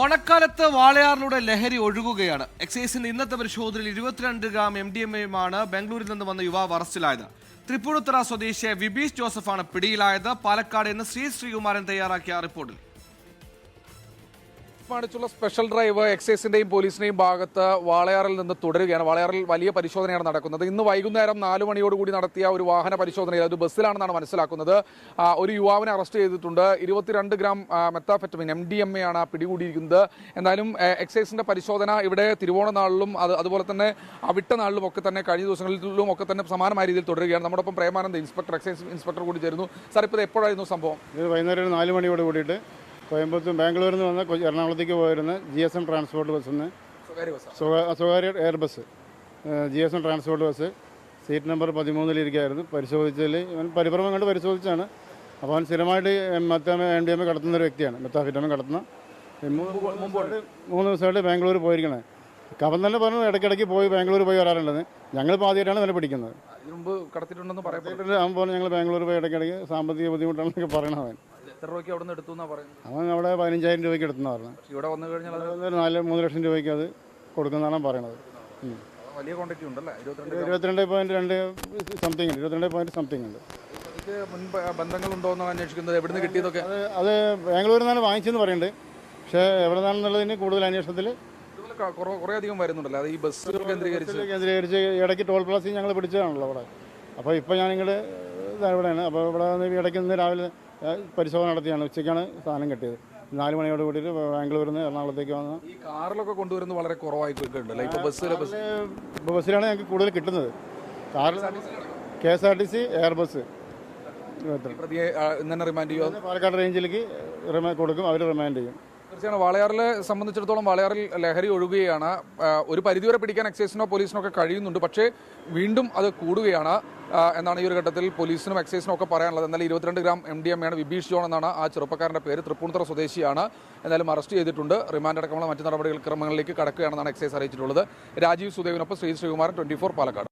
ഓണക്കാലത്ത് വാളയാറിലൂടെ ലഹരി ഒഴുകുകയാണ്. എക്സൈസിന്റെ ഇന്നത്തെ പരിശോധനയിൽ ഇരുപത്തിരണ്ട് ഗ്രാം എം ഡി എം എയുമാണ് ബംഗളൂരിൽ നിന്ന് വന്ന യുവാവ് അറസ്റ്റിലായത്. തൃപ്പൂണിത്തുറ സ്വദേശിയായ വിബീഷ് ജോസഫാണ് പിടിയിലായത്. പാലക്കാട് നിന്ന് ശ്രീ ശ്രീകുമാരൻ തയ്യാറാക്കിയ റിപ്പോർട്ടിൽ. മാണിച്ചുള്ള സ്പെഷ്യൽ ഡ്രൈവ് എക്സൈസിന്റെയും പോലീസിന്റെയും ഭാഗത്ത് വാളയാറിൽ നിന്ന് തുടരുകയാണ്. വാളയാറിൽ വലിയ പരിശോധനയാണ് നടക്കുന്നത്. ഇന്ന് വൈകുന്നേരം നാലു മണിയോടുകൂടി നടത്തിയ ഒരു വാഹന പരിശോധനയിൽ അത് ബസ്സിലാണെന്നാണ് മനസ്സിലാക്കുന്നത്. ഒരു യുവാവിനെ അറസ്റ്റ് ചെയ്തിട്ടുണ്ട്. ഇരുപത്തിരണ്ട് gram methamphetamine M D M A ആണ് പിടികൂടിയിരിക്കുന്നത്. എന്തായാലും എക്സൈസിന്റെ പരിശോധന ഇവിടെ തിരുവോണ നാളിലും അത് അതുപോലെ തന്നെ അവിട്ട നാളിലും ഒക്കെ തന്നെ കഴിഞ്ഞ ദിവസങ്ങളിലും ഒക്കെ തന്നെ സമാനമായ രീതിയിൽ തുടരുകയാണ്. നമ്മോടൊപ്പം പ്രേമാനന്ദ ഇൻസ്പെക്ടർ എക്സൈസ് ഇൻസ്പെക്ടർ കൂടി ചേരുന്നു. സാർ ഇപ്പോൾ എപ്പോഴായിരുന്നു സംഭവം? ഇത് വൈകുന്നേരം നാല് മണിയോട് കൂടിയിട്ട് കോയമ്പത്തൂർ ബാംഗ്ലൂരിൽ നിന്ന് വന്ന എറണാകുളത്തേക്ക് പോയിരുന്ന ജി എസ് എം ട്രാൻസ്പോർട്ട് ബസ്സിൽ നിന്ന് സ്വകാര്യ air bus. G S M transport bus. Seat number പതിമൂന്നിലിരിക്കുകയായിരുന്നു പരിശോധിച്ചതിൽ ഇവൻ പരിഭ്രമം കണ്ട് പരിശോധിച്ചാണ്. അപ്പോൾ അവൻ സ്ഥിരമായിട്ട് മെത്താമ എം ഡി എം കടത്തുന്ന ഒരു വ്യക്തിയാണ്. മെത്താഫിറ്റാമ കടത്തുന്ന. മൂന്ന് ദിവസമായിട്ട് ബാംഗ്ലൂർ പോയിരിക്കണേ. കവൻ തന്നെ പറഞ്ഞു ഇടയ്ക്കിടയ്ക്ക് പോയി ബാംഗ്ലൂർ പോയി വരാറുണ്ടെന്ന് ഞങ്ങളിപ്പോൾ ആദ്യമായിട്ടാണ് ഇവനെ പിടിക്കുന്നത്. അവൻ പറഞ്ഞു ഞങ്ങൾ ബാംഗ്ലൂർ പോയി ഇടയ്ക്കിടയ്ക്ക് സാമ്പത്തിക ബുദ്ധിമുട്ടാണെന്നൊക്കെ പറയണം അവൻ. എത്ര രൂപയ്ക്ക് അവിടെ നിന്ന് എടുത്തു എന്നാ പറയുന്നത്? അവൻ അവിടെ പതിനഞ്ചായിരം രൂപയ്ക്ക് എടുത്തെന്ന് പറഞ്ഞു പക്ഷേ ഇവിടെ വന്നു കഴിഞ്ഞാൽ അത് നാല് മൂന്ന് ലക്ഷം രൂപയ്ക്ക് അത് കൊടുക്കുന്നതാണ് പറയണത്. ഉം. വലിയ ക്വാണ്ടിറ്റി ഉണ്ടല്ലേ? ഇരുപത്തിരണ്ട് ഇരുപത്തിരണ്ട് പോയിന്റ് രണ്ട് സംതിങ് ഉണ്ട്. ഇരുപത്തിരണ്ട് പോയിന്റ് സംതിങ് ഉണ്ട്. ഇത് മുൻ ബന്ധങ്ങളുണ്ടോ എന്നാണ് അന്വേഷിക്കുന്നത്? എവിടുന്ന് കിട്ടിയതൊക്കെ? അത് അത് ബാംഗ്ലൂരിൽ നിന്നാണ് വാങ്ങിച്ചെന്ന് പറയുന്നുണ്ട്. പക്ഷേ എവിടെ നിന്നാണെന്നുള്ളതിന് കൂടുതൽ അന്വേഷണത്തിൽ ഇതുപോലെ ക- കുറേ കുറേ അധികം വരുന്നുണ്ടല്ലോ? അത് ഈ ബസ്സുകൾ കേന്ദ്രീകരിച്ച്. കേന്ദ്രീകരിച്ച് ഇടയ്ക്ക് ടോൾ പ്ലാസിൽ ഞങ്ങൾ പിടിച്ചതാണല്ലോ അവിടെ. അപ്പോൾ ഇപ്പോൾ ഞാൻ നിങ്ങൾ ഇവിടെയാണ്. അപ്പോൾ ഇവിടെ വന്ന് ഇടയ്ക്ക് നിന്ന് രാവിലെ പരിശോധന നടത്തിയാണ്. ഉച്ചയ്ക്കാണ് സാധനം കിട്ടിയത്. നാല് മണിയോട് കൂടിയിട്ട് ബാംഗ്ലൂരിൽ നിന്ന് എറണാകുളത്തേക്ക് വന്ന ഈ കാറിലൊക്കെ കൊണ്ടുവരുന്നത് വളരെ കുറവായി ബസ്സിലാണ് ഞങ്ങൾക്ക് കൂടുതൽ കിട്ടുന്നത്. കാറിൽ K S R T C air bus. Palakkad റേഞ്ചിലേക്ക് കൊടുക്കും. അവർ റിമാൻഡ് ചെയ്യും. തീർച്ചയാണ് വാളയാറിലെ സംബന്ധിച്ചിടത്തോളം വാളയാറിൽ ലഹരി ഒഴുകുകയാണ്. ഒരു പരിധിവരെ പിടിക്കാൻ എക്സൈസിനോ പോലീസിനോ ഒക്കെ കഴിയുന്നുണ്ട്. പക്ഷേ വീണ്ടും അത് കൂടുകയാണ് എന്നാണ് ഈ ഒരു ഘട്ടത്തിൽ പോലീസിനും എക്സൈസിനും ഒക്കെ പറയാനുള്ളത്. എന്നാലും ഇരുപത്തിരണ്ട് ഗ്രാം എം ഡി എം ആണ് വിബീഷ് ജോൺ എന്നാണ് ആ ചെറുപ്പക്കാരന്റെ പേര്. തൃപ്പൂണിത്തുറ സ്വദേശിയാണ്. എന്നാലും അറസ്റ്റ് ചെയ്തിട്ടുണ്ട്. റിമാൻഡ് അടക്കമുള്ള മറ്റു നടപടികൾ ക്രമങ്ങളിലേക്ക് കടക്കുകയാണെന്നാണ് എക്സൈസ് അറിയിച്ചിട്ടുള്ളത്. രാജീവ് സുദേവിനൊപ്പം ശ്രീ ശ്രീകുമാരൻ ട്വന്റി പാലക്കാട്.